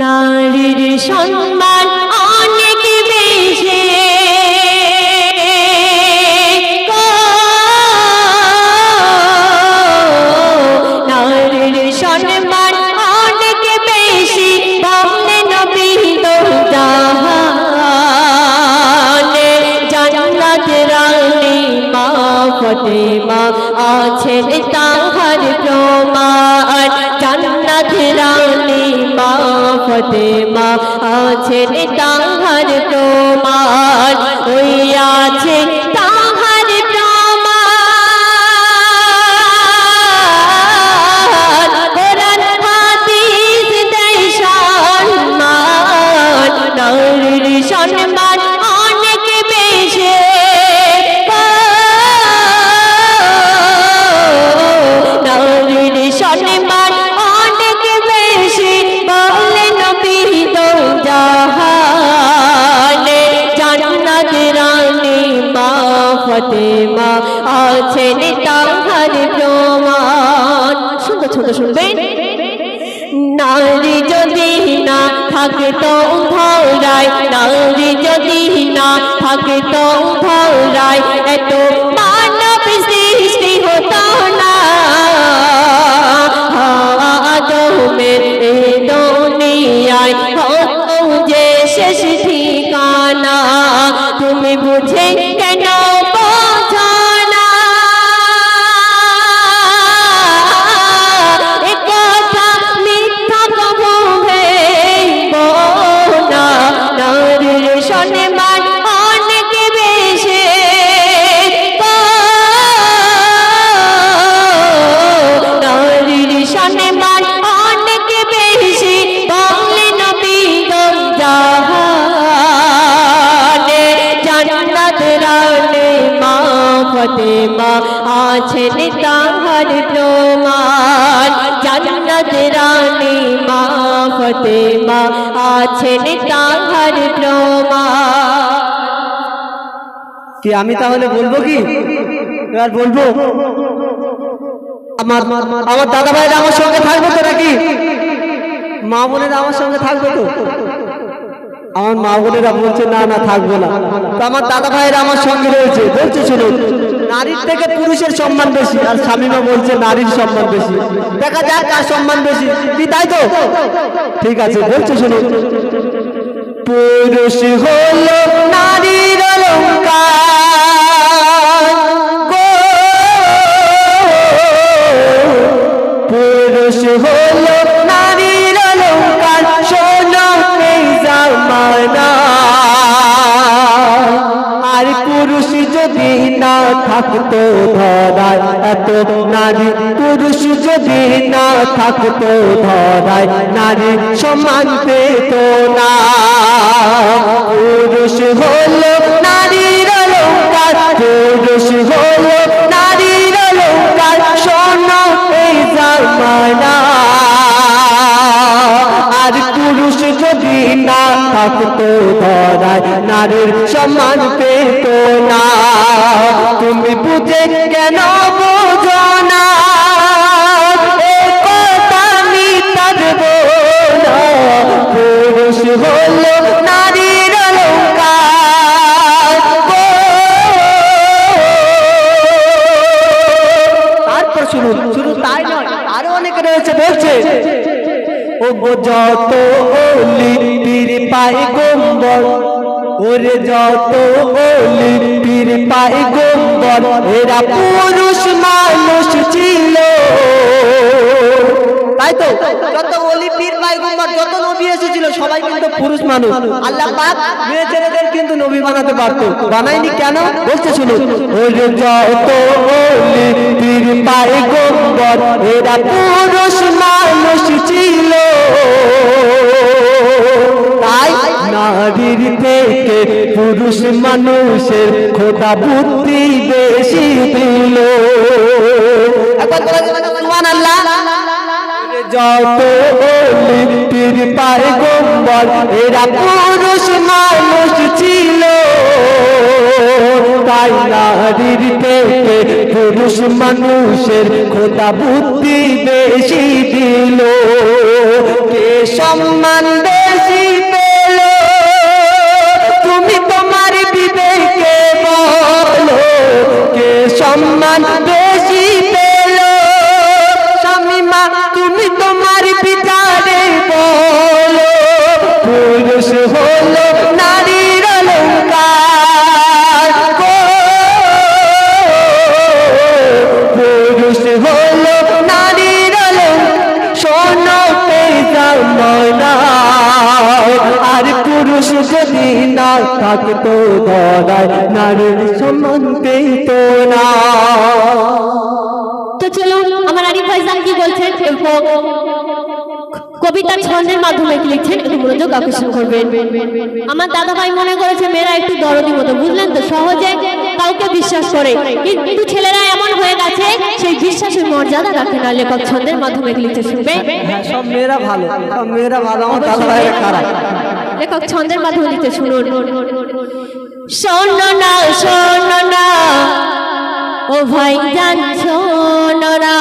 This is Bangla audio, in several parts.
নারীর সম্মান অনেক ফতেমা আছেন তাহার তোমার ওই আছে তাহার ঠিকানা তুমি বুঝে কেন আছেন তাহার প্রমাণ, জান্নাত রানী মা ফতেমা, আছেন তাহার প্রমাণ। কি আমি তাহলে বলব কি? এবার বলব, আমার আমার দাদা ভাইরা আমার সঙ্গে থাকবে তো নাকি? মা বোনেরা আমার সঙ্গে থাকবে তো? আমার মা বোনেরা বলছে, না না, থাকব না। তো আমার দাদা ভাইরা আমার সঙ্গে রয়েছে, বলছে শুনুন। নারীর থেকে পুরুষের সম্মান বেশি, আর স্বামীমা বলছে নারীর সম্মান বেশি। দেখা যাক কার সম্মান বেশি। কি, তাই তো? ঠিক আছে, বলছে শুনুন পুরুষ হলো নারীর পুরুষ হলো থাকতো ধরায়। এত নারী পুরুষ যদি না থাকতো ধরায়, নারী সমান পেত না। পুরুষ হল নারীর অলঙ্কার, পুরুষ হল নারীর অলঙ্কার। সোনা এই জামানা না থাকতো ধরায়, নারীর সম্মান পেত না। তুমি বুঝে কেন বোঝো না? পুরুষ হলো নারীর। তারপর শুনুন শুধু তাই নয়, আরও অনেকে রয়েছে, বলছে ও যত ওরে যত ওলি পীর পায় গোম্বর এরা পুরুষ মানুষ ছিল। তাই তো যত ওলি পীর পায়গম্বর যত নবী এসেছিল সবাই কিন্তু পুরুষ মানুষ। আল্লাহ পাক মেয়ে ছেলেদের কিন্তু নবী বানাতে পারতো। বানায়নি কেন? বলছে শুনুন। ওরে যত ওলি পীর পায়গম্বর এরা পুরুষ মানুষ ছিল। তাই নারীর থেকে পুরুষ মানুষের খোদা বুদ্ধি বেশি দিল। যত লিপির পায় গোম্বর এরা পুরুষ মানুষ ছিল। তাই নারীর থেকে পুরুষ মানুষের খোদা বুদ্ধি বেশি দিল। কে সম্মান সম্মান থাকতো নারীর সম্মান পেত না। তো চলুন আমার আরিফ ভাইজান কি বলছেন কবিতা ছন্দের মাধ্যমে কি লিখছেন একটু মনোযোগ আকর্ষণ করবেন। আমার দাদা ভাই মনে করেছে মেয়েরা একটু দরদি মতো। বুঝলেন তো সহজে কাউকে বিশ্বাস করে। কিন্তু ছেলেরা এমন হয়ে গেছে সেই বিশ্বাসের মর্যাদা রাখে না। লেখক ছন্দের মাধ্যমে লিখছে শুনবে? হ্যাঁ সব মেয়েরা ভালো সব মেয়েরা ভালো আমার দাদা ভাইয়ের খারাপ। লেখক ছন্দের মাধ্যমে লিখতে শুনুন শোনো না শোনো না ও ভাই জান শোনো না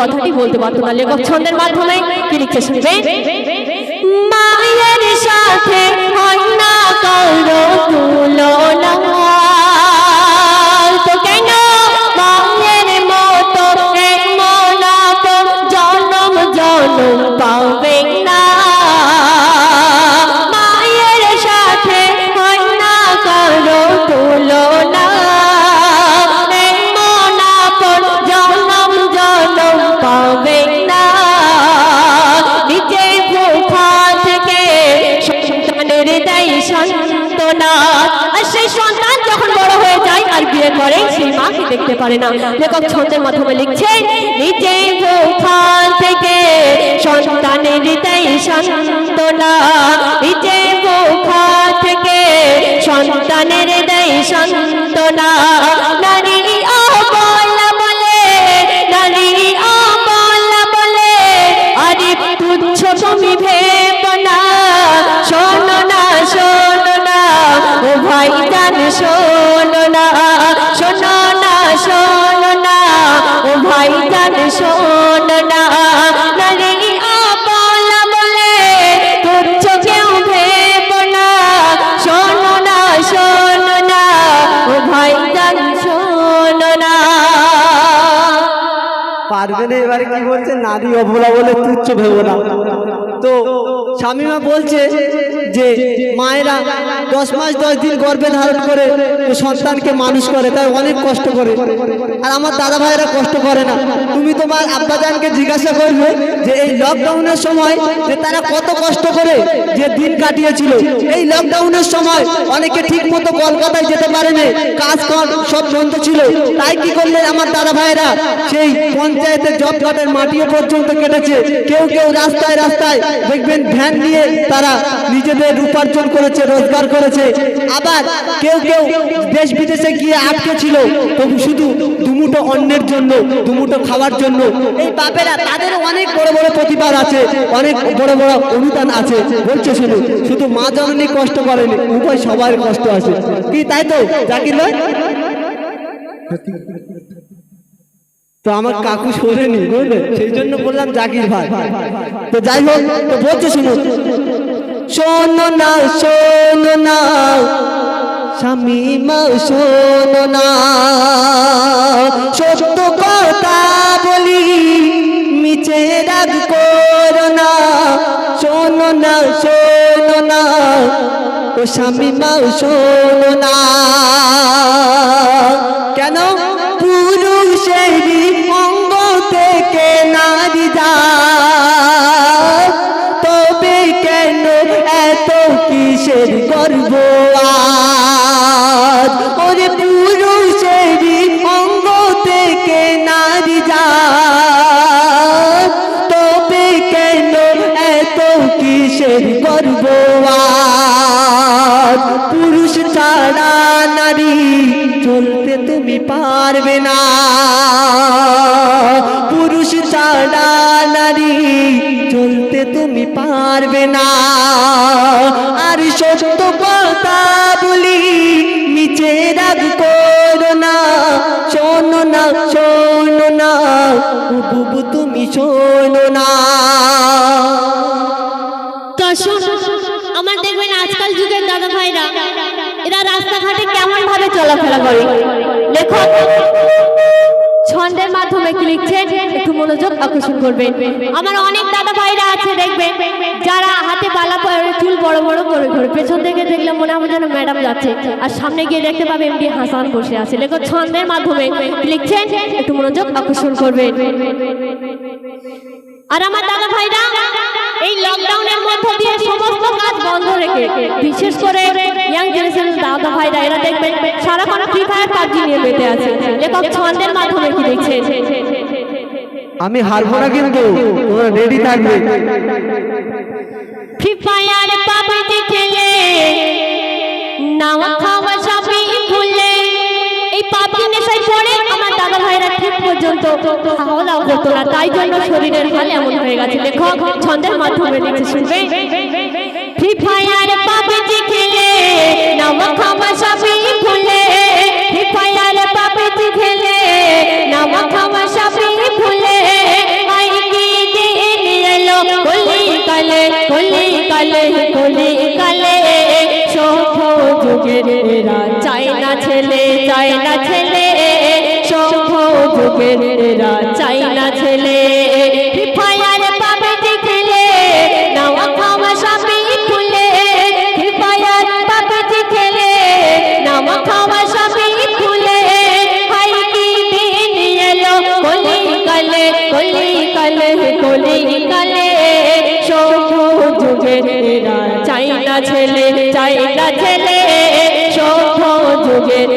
কথাটি বলতে পারতো না লেখক ছন্দের মাধ্যমে কি লিখছে শুনবে বিয়ে করে, সেই মাকে দেখতে পারে না। লেখক ছন্দের মাধ্যমে লিখছে, নিজে ভূখা থেকে সন্তানের দেয় সন্তনা নিজে ভূখা থেকে সন্তানের দেয় সন্তনা নারী অবল বলে নারী শোনো না, ও ভাই জান শোনো না। নারী অবল বলে তুচ্ছ কেউ ভেব না। শোনো না শোনো না, ও ভাই জান শোনো না। পারবে না এবারে কি বলছে? নারী অবলা বলে তুচ্ছ ভেবো না। তো স্বামীমা বলছে যে, মায়েরা দশ মাস, দশ দিন গর্ভে ধারণ করে সন্তানকে মানুষ করে, তাই অনেক কষ্ট করে। আর আমার দাদা ভাইয়েরা কষ্ট করে না। তুমি তোমার আব্বাজানকে জিজ্ঞাসা করবে যে এই লকডাউনের সময় যে তারা কত কষ্ট করে যে দিন কাটিয়েছিল। এই লকডাউনের সময় অনেকে ঠিক মতো কলকাতায় যেতে পারেনি কাজ কর সব বন্ধ ছিল। তাই কি করলেন আমার দাদা ভাইরা সেই পঞ্চায়েতের জব মাটিও পর্যন্ত কেটেছে। কেউ কেউ রাস্তায় রাস্তায় দেখবেন ভ্যান নিয়ে তারা নিজেদের উপার্জন করেছে, রোজগার করেছে। আবার কেউ কেউ দেশ বিদেশে গিয়ে আটকে ছিল। তবু শুধু দুমুটো অন্যের জন্য দুমুটো খাওয়ার জন্য। এই বাপেরা তাদের অনেক বড় বড় প্রতিবাদ আছে, অনেক বড় বড় অনুদান আছে। বলছে শুধু শুধু মা জননী কষ্ট করেনি, উভয় সবার কষ্ট আছে। কি তাই তো, জাকির নয় তো আমার কাকু শোনেনি, বুঝলে? সেই জন্য বললাম জাকির ভাই। তো যাই হোক, তো বলছে শুনুন শোনো না শোনো না। স্বামী মা, শোনো না। সত্য কথা বলি, মিছে রাগ করো না। শোনো না শোনো না। ও স্বামী মা, শোনো না। কিসের করবো কথা বলি নিচে রাগ না। শোনো না শোনো না বুবু তুমি শোনো না। আমার দেখবেন আজকাল যুগের দাদা ভাইরা, এরা রাস্তাঘাটে কেমন ভাবে চলাফেরা করে? লেখক মনোযোগ আকর্ষণ করবেন। আমার অনেক দাদা ভাইরা আছে, দেখবেন, যারা হাতে বালা পরে চুল বড় বড় করে ঘরে পেছন থেকে দেখলে মনে হবে যেন ম্যাডাম যাচ্ছে। আর সামনে গিয়ে দেখতে পাবে এমডি হাসান বসে আছে। লেখক ছন্দের মাধ্যমে লিখছেন, একটু মনোযোগ আকর্ষণ করবে আর আমার দাদা ভাইরা, এই লকডাউনের মধ্য দিয়ে সমস্ত কাজ বন্ধ রেখে, বিশেষ করে ইয়াং জেনারেশনের দাদা ভাইরা, এরা দেখবেন সারাক্ষণ ফ্রি ফায়ার পাবজি নিয়ে মেতে আছে। লেখক ছন্দের মাধ্যমে কি দেখছেন আমি হারবো না কিন্তু। তোমরা রেডি থাকবে। ফ্রি পাবজি খেলে নাওয়া খাওয়া সবই ভুলে। এই পাবজি নেশায় পড়ে আমার দাদা ভাইরা ঠিক পর্যন্ত খাওয়া দাওয়া না। তাই জন্য শরীরের হাল এমন হয়ে গেছে। লেখক ছন্দের মাধ্যমে লিখে শুনবে। ফ্রি পাবজি খেলে নাওয়া খাওয়া সবই ভুলে। ফ্রি পাবজি খেলে নাওয়া খাওয়া কলি কালে সভ্য যুগের চাই না ছেলে চাই না ছেলে সভ্য যুগের চাই না ছেলে ছেলে চাই না ছেলে সভ্য যুগের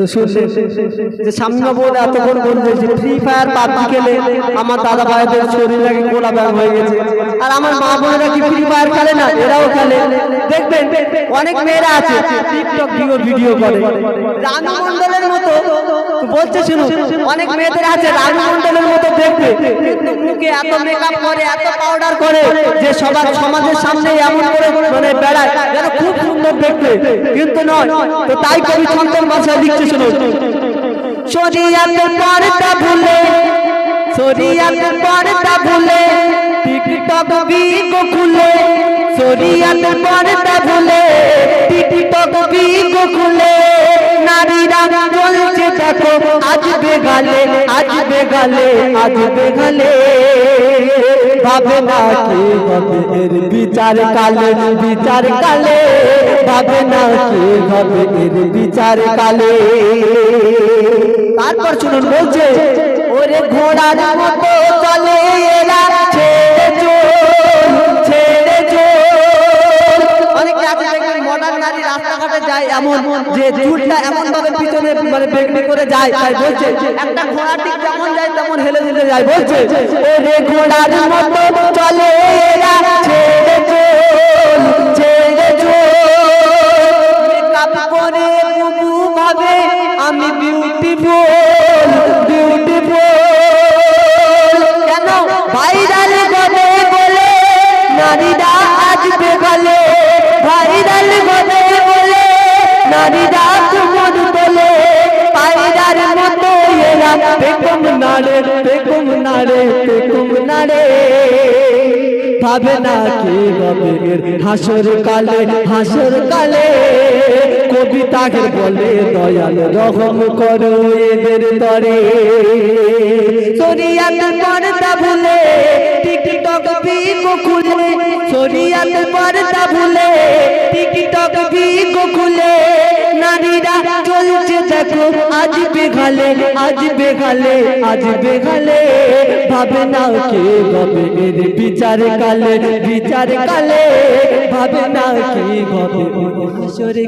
তো শুনলে যে ফ্রি ফায়ার পাবজি খেলে আমার দাদা ভাইদের শরীর লাগে গোলা ব্যায়াম হয়ে গেছে। আর আমার মা বোনেরা ফ্রি ফায়ার খেলে না? এরাও খেলে। দেখবেন, অনেক মেয়েরা আছে টিকটক ভিডিও করে। রানু মতো বলছে শুনুন অনেক মেয়েদের আছে রানু মন্ডলের মতো দেখবে কিন্তু মুখে এত মেকআপ করে, এত পাউডার করে, যে সবার সমাজের সামনে এমন করে মানে বেড়ায়। যেন খুব সুন্দর দেখতে। কিন্তু নয়, তো তাই কবি ছন্দের ভাষায় লিখছে শুনুন শরিয়াতে পর্দা ভুলে শরিয়াতে পর্দা ভুলে, টিকটক বিগো খুলে শরিয়াতে পর্দা ভুলে, টিকটক বিগো খুলে। দেখো আজ বেগালে আজ বেগালে আজ বেগালে ভাবে না কি হবে এর বিচার কালে বিচার কালে ভাবে না কি হবে এর বিচার কালে তারপর শুনুন বলছে ওরে ঘোড়ার মতো চলে এরা এমন যে চুলটা এমন ভাবে পিছনে মানে বেগনি করে যায় তাই বলছে। একটা ঘোড়া ঠিক যেমন যায় তেমন হেলে দিতে যায় বলছে। রে ঘোড়ার মতো চলে ছেড়ে ছেড়ে চোর মেকআপ করে বুবু ভাবে আমি বিউটিফুল বেগম নাড়ে বেগম নাড়ে বেগম নাড়ে। ভাবে না কি হবে এর? হাসর কালে হাসর কালে। কবিতাকে বলে, দয়াল রহম করো এদের তরে। শরিয়াত পর্দা ভুলে, টিকটক বিকো খুলে। শরিয়াত পর্দা ভুলে, টিকটক বিকো খুলে। নারীরা চলছে দেখো, আজ বেঘালে আজ বেঘালে আজ বেঘালে। ভাবে না কে হবে এর বিচার কালে বিচার কালে। ভাবে না কে হবে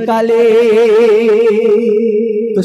কালে। তো